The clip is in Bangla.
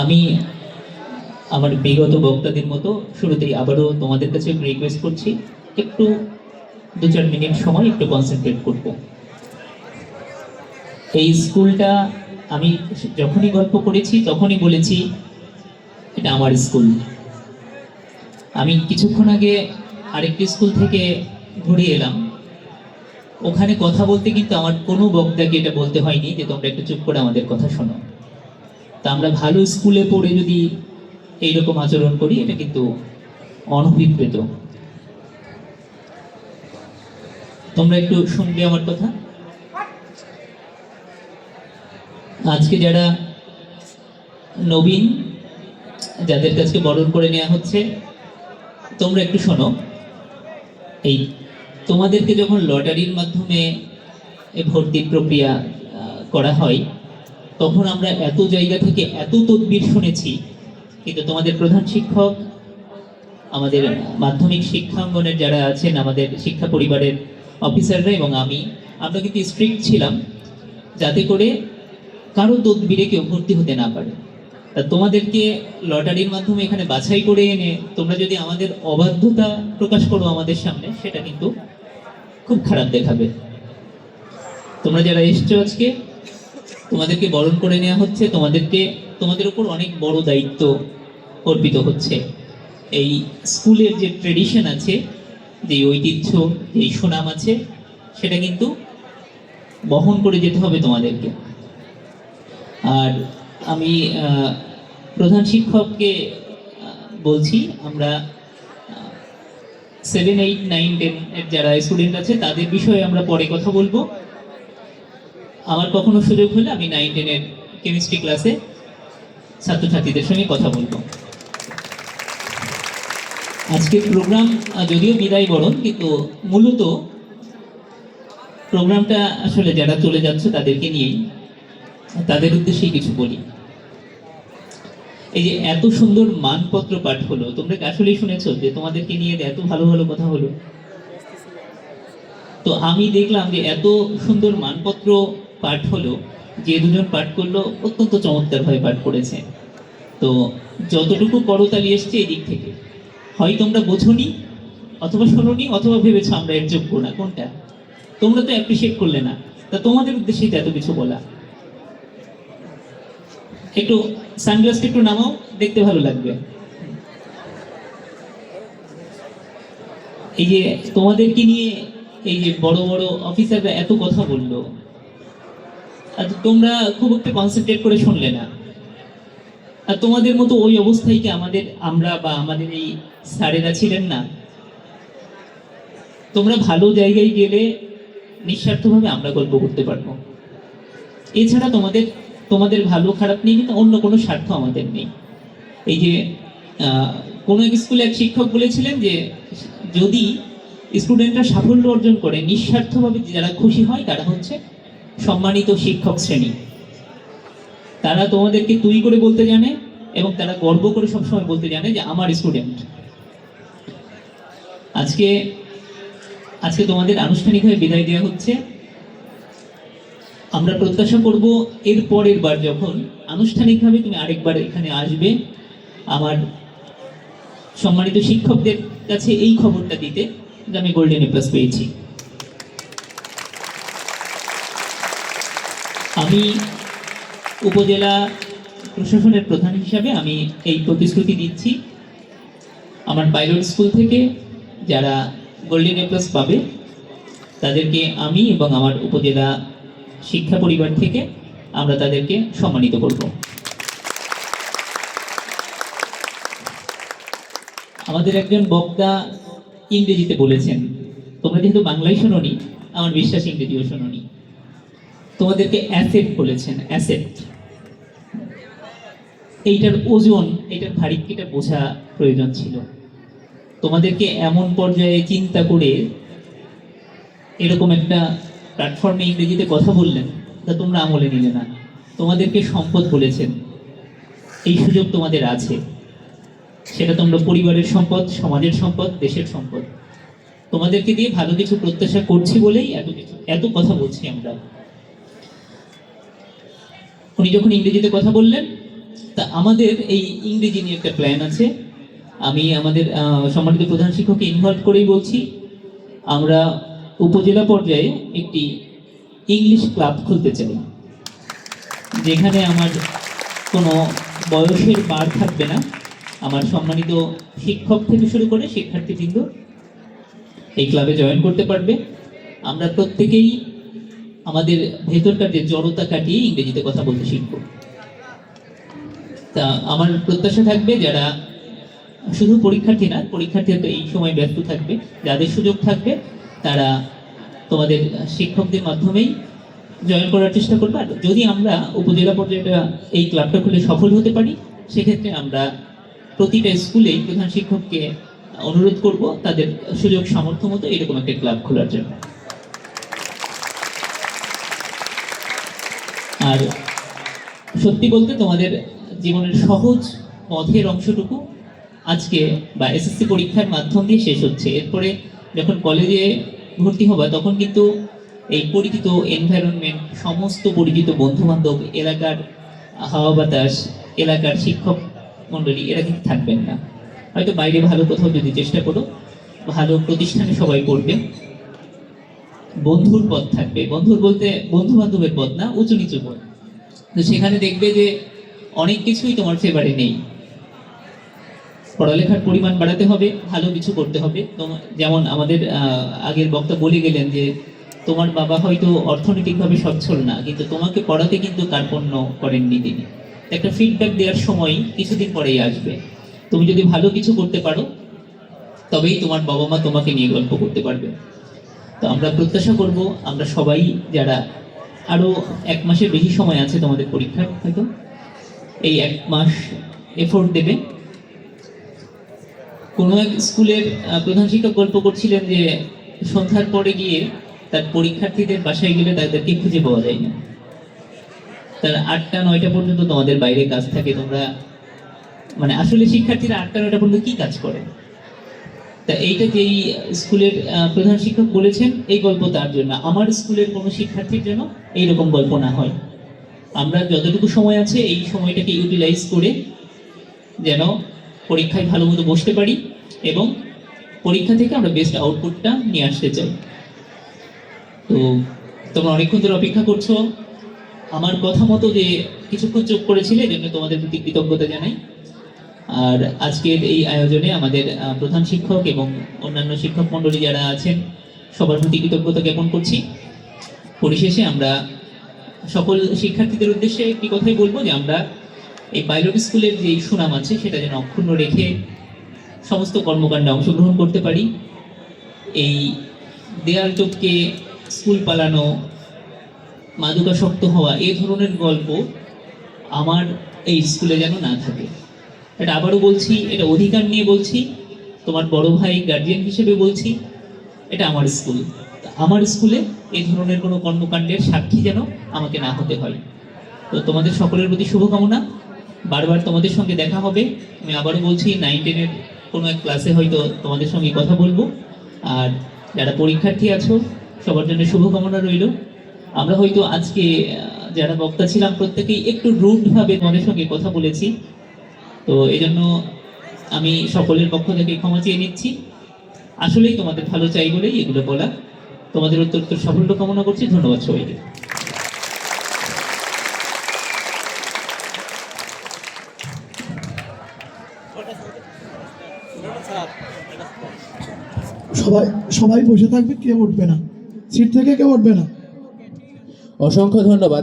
আমি আমার বিগত বক্তাদের মতো শুরুতেই আবারও তোমাদের কাছে রিকোয়েস্ট করছি, একটু দু চার মিনিট সময় একটু কনসেন্ট্রেট করব। এই স্কুলটা আমি যখনই গল্প করেছি তখনই বলেছি, এটা আমার স্কুল। আমি কিছুক্ষণ আগে আরেকটি স্কুল থেকে ঘুরে এলাম। ওখানে কথা বলতে কিন্তু আমার কোনো বক্তাকে এটা বলতে হয়নি যে তোমরা একটু চুপ করে আমাদের কথা শোনো। তা আমরা ভালো স্কুলে পড়ে যদি এইরকম আচরণ করি, এটা কিন্তু অনভিপ্রেত। তোমরা একটু শুনবে আমার কথা? আজকে যারা নবীন, যাদের কাছে বরণ করে নেওয়া হচ্ছে, তোমরা একটু শোনো। এই তোমাদেরকে যখন লটারির মাধ্যমে ভর্তির প্রক্রিয়া করা হয় তখন আমরা এত জায়গা থেকে এত তদবির শুনেছি। কিন্তু তোমাদের প্রধান শিক্ষক, আমাদের মাধ্যমিক শিক্ষাঙ্গনের যারা আছেন, আমাদের শিক্ষা পরিবারের অফিসাররা এবং আমি, আমরা কিন্তু স্ট্রিক্ট ছিলাম যাতে করে কারও তদবিরে কেউ ভর্তি হতে না পারে। তা তোমাদেরকে লটারির মাধ্যমে এখানে বাছাই করে এনে তোমরা যদি আমাদের অবাধ্যতা প্রকাশ করো আমাদের সামনে, সেটা কিন্তু খুব খারাপ দেখাবে। তোমরা যারা এসছো আজকে তোমাদেরকে বরণ করে নেওয়া হচ্ছে। তোমাদেরকে, তোমাদের উপর অনেক বড় দায়িত্ব অর্পিত হচ্ছে। এই স্কুলের যে ট্রেডিশন আছে, যে ঐতিহ্য, যে সুনাম আছে, সেটা কিন্তু বহন করে যেতে হবে তোমাদেরকে। আর আমি প্রধান শিক্ষককে বলছি, আমরা সেভেন এইট নাইন টেন এর যারা স্টুডেন্ট আছে, তাদের বিষয়ে আমরা পরে কথা বলব। আমার কখনো সুযোগ হলে আমি নাইন টেনের কেমিস্ট্রি ক্লাসে ছাত্রছাত্রীদের সঙ্গে কথা বলব। আজকের প্রোগ্রাম যদিও বিদায় বরণ, কিন্তু মূলত প্রোগ্রামটা আসলে যারা চলে যাচ্ছে তাদেরকে নিয়েই, তাদের উদ্দেশ্যেই কিছু বলি। এই যে এত সুন্দর মানপত্র পাঠ হলো, তোমরা আসলেই শুনেছো যে তোমাদেরকে নিয়ে এত ভালো ভালো কথা হলো? তো আমি দেখলাম যে এত সুন্দর মানপত্র পাঠ হলো, যে দুজন পাঠ করল অত্যন্ত চমৎকারভাবে পাঠ করেছে। তো যতটুকু করতালি এসছে এদিক থেকে। হয় তোমরা বোঝনি, অথবা শোনোনি, অথবা ভেবেছো আমরা এর যোগ্য না, কোনটা? তোমরা তো অ্যাপ্রিসিয়েট করলে না। তা তোমাদের উদ্দেশ্যে এত কিছু বলা। একটু সানগ্লাসটা একটু নামাও, দেখতে ভালো লাগবে। এই যে তোমাদেরকে নিয়ে এই যে বড় বড় অফিসাররা এত কথা বলল তোমরা খুব একটা কনসেন্ট্রেট করে শুনলে না। আর তোমাদের মতো ওই অবস্থায় কি আমাদের আমরা বা আমাদের এই স্যারেরা ছিলেন না? তোমরা ভালো জায়গায় গেলে নিঃস্বার্থভাবে আমরা গল্প করতে পারব। এছাড়া তোমাদের তোমাদের ভালো খারাপ নিয়ে কিন্তু অন্য কোনো স্বার্থ আমাদের নেই। এই যে কোনো এক স্কুলে এক শিক্ষক বলেছিলেন যে, যদি স্টুডেন্টরা সাফল্য অর্জন করে, নিঃস্বার্থভাবে যারা খুশি হয়, তারা হচ্ছে সম্মানিত শিক্ষক শ্রেণি। তারা তোমাদেরকে তুই করে বলতে জানে এবং তারা গর্ব করে সবসময় বলতে জানে যে আমার স্টুডেন্ট আজকে আজকে তোমাদের আনুষ্ঠানিকভাবে বিদায় দেওয়া হচ্ছে। আমরা প্রত্যাশা করব এর পরের বার যখন আনুষ্ঠানিকভাবে তুমি আরেকবার এখানে আসবে, আমার সম্মানিত শিক্ষকদের কাছে এই খবরটা দিতে, যে আমি গোল্ডেন এ প্লাস পেয়েছি। আমি উপজেলা প্রশাসনের প্রধান হিসাবে আমি এই প্রতিশ্রুতি দিচ্ছি। আমার পাইলট স্কুল থেকে যারা গোল্ডেন এ প্লাস পাবে, তাদেরকে আমি এবং আমার উপজেলা শিক্ষা পরিবার থেকে আমরা তাদেরকে সম্মানিত করব। আমাদের একজন বক্তা ইংরেজিতে বলেছেন, তোমরা যেহেতু বাংলায় শোনোনি, আমার বিশ্বাস ইংরেজিও শোনোনি। তোমাদেরকে অ্যাসেট বলেছেন অ্যাসেট এইটার ওজন, এইটার ভারিক্কিটা বোঝা প্রয়োজন ছিল। তোমাদেরকে এমন পর্যায়ে চিন্তা করে এরকম একটা প্ল্যাটফর্মে ইংরেজিতে কথা বললেন, তা তোমরা আমলে নিলে না। তোমাদেরকে সম্পদ বলেছেন, এই সুযোগ তোমাদের আছে। সেটা তোমরা পরিবারের সম্পদ, সমাজের সম্পদ, দেশের সম্পদ। তোমাদেরকে দিয়ে ভালো কিছু প্রত্যাশা করছি বলেই এত কিছু, এত কথা বলছি আমরা। উনি যখন ইংরেজিতে কথা বললেন, তা আমাদের এই ইংরেজি নিয়ে একটা প্ল্যান আছে। আমি আমাদের সম্মানিত প্রধান শিক্ষককে ইনভলভ করেই বলছি, আমরা উপজেলা পর্যায়ে একটি ইংলিশ ক্লাব খুলতে চাই, যেখানে আমার কোনো বয়সের বার থাকবে না। আমার সম্মানিত শিক্ষক থেকে শুরু করে শিক্ষার্থীবৃন্দ এই ক্লাবে জয়েন করতে পারবে। আমরা প্রত্যেকেই আমাদের ভেতরকার যে জড়তা কাটিয়ে ইংরেজিতে কথা বলতে শিখব। তা আমার প্রত্যাশা থাকবে যারা শুধু পরীক্ষার্থী না, পরীক্ষার্থীরা তো এই সময় ব্যস্ত থাকবে, যাদের সুযোগ থাকবে, তারা তোমাদের শিক্ষকদের মাধ্যমেই জয়েন করার চেষ্টা করবে। আর যদি আমরা উপজেলা পর্যায়ে এই ক্লাবটা খুলে সফল হতে পারি, সেক্ষেত্রে আমরা প্রতিটা স্কুলেই প্রধান শিক্ষককে অনুরোধ করব, তাদের সুযোগ সামর্থ্য মতো এরকম একটা ক্লাব খোলার জন্য। আর সত্যি বলতে তোমাদের জীবনের সহজ পথের অংশটুকু আজকে বা এসএসসি পরীক্ষার মাধ্যম দিয়ে শেষ হচ্ছে। এরপরে যখন কলেজে ভর্তি হবা, তখন কিন্তু এই পরিচিত এনভায়রনমেন্ট সমস্ত পরিচিত বন্ধু বান্ধব এলাকার হাওয়া বাতাস এলাকার শিক্ষক মণ্ডলী, এরা কিন্তু থাকবেন না। হয়তো বাইরে ভালো কোথাও যদি চেষ্টা করো, ভালো প্রতিষ্ঠানে সবাই করবে বন্ধুর পথ থাকবে। বন্ধুর বলতে বন্ধু বান্ধবের পথ না উঁচু নিচু পথ। তো সেখানে দেখবে যে অনেক কিছুই তোমার ফেভারে নেই। পড়ালেখার পরিমাণ বাড়াতে হবে, ভালো কিছু করতে হবে। যেমন আমাদের আগের বক্তা বলে গেলেন যে, তোমার বাবা হয়তো অর্থনৈতিকভাবে সচ্ছল না, কিন্তু তোমাকে পড়াতে কিন্তু কার্পণ্য করেননি তিনি। একটা ফিডব্যাক দেওয়ার সময় কিছুদিন পরেই আসবে। তুমি যদি ভালো কিছু করতে পারো, তবেই তোমার বাবা মা তোমাকে নিয়ে গল্প করতে পারবে। তো আমরা প্রত্যাশা করব আমরা সবাই যারা আরও এক মাসের বেশি সময় আছে তোমাদের পরীক্ষার হয়তো, এই এক মাস এফোর্ট দেবে। কোনো এক স্কুলের প্রধান শিক্ষক গল্প করছিলেন যে সন্ধ্যার পরে গিয়ে তার পরীক্ষার্থীদের বাসায় গেলে তাদেরকে খুঁজে পাওয়া যায় না। তার আটটা, নয়টা পর্যন্ত তোমাদের বাইরে কাজ থাকে, তোমরা মানে আসলে শিক্ষার্থীরা আটটা, নয়টা পর্যন্ত কি কাজ করে? তা এইটা যেই স্কুলের প্রধান শিক্ষক বলেছেন? এই গল্প তার জন্য। আমার স্কুলের কোনো শিক্ষার্থীর জন্য এইরকম গল্প না হয়। আমরা যতটুকু সময় আছে এই সময়টাকে ইউটিলাইজ করে যেন পরীক্ষায় ভালো মতো বসতে পারি এবং পরীক্ষা থেকে আমরা বেস্ট আউটপুটটা নিয়ে আসতে চাই। তো তোমরা অনেকক্ষণ ধরে অপেক্ষা করছ। আমার কথা মতো যে কিছুক্ষণ চোখ করেছিলে এই জন্য তোমাদের প্রতি কৃতজ্ঞতা জানাই। আর আজকের এই আয়োজনে আমাদের প্রধান শিক্ষক এবং অন্যান্য শিক্ষক মণ্ডলী যারা আছেন, সবার প্রতি কৃতজ্ঞতা জ্ঞাপন করছি। পরিশেষে আমরা সকল শিক্ষার্থীদের উদ্দেশ্যে একটি কথাই বলব যে আমরা এই পাইলট স্কুলের যে সুনাম আছে, সেটা যেন অক্ষুণ্ণ রেখে সমস্ত কর্মকাণ্ডে অংশগ্রহণ করতে পারি। এই দেয়াল টপকে স্কুল পালানো, মাদকাসক্ত হওয়া, এ ধরনের গল্প আমার এই স্কুলে যেন না থাকে। এটা আবারও বলছি, এটা অধিকার নিয়ে বলছি, তোমার বড় ভাই গার্জিয়ান হিসেবে বলছি, এটা আমার স্কুল আমার স্কুলে এই ধরনের কোনো কর্মকাণ্ডের সাক্ষী যেন আমাকে না হতে হয়। তো তোমাদের সকলের প্রতি শুভকামনা। বারবার তোমাদের সঙ্গে দেখা হবে। আমি আবারও বলছি নাইন টেনের কোনো এক ক্লাসে হয়তো তোমাদের সঙ্গে কথা বলব। আর যারা পরীক্ষার্থী আছো, সবার জন্য শুভকামনা রইল। আমরা হয়তো আজকে যারা বক্তা ছিলাম, প্রত্যেকেই একটু রুটভাবে তোমাদের সঙ্গে কথা বলেছি। তো এই জন্য আমি সকলের পক্ষ থেকে ক্ষমা চেয়ে নিচ্ছি। আসলেই তোমাদের ভালো চাই বলেই এগুলো বলা। তোমাদের অত্যন্ত সাফল্য কামনা করছি। ধন্যবাদ সবাইকে। সবাই সবাই বসে থাকবে কেউ উঠবে না। সিট থেকে কেউ উঠবে না। অসংখ্য ধন্যবাদ।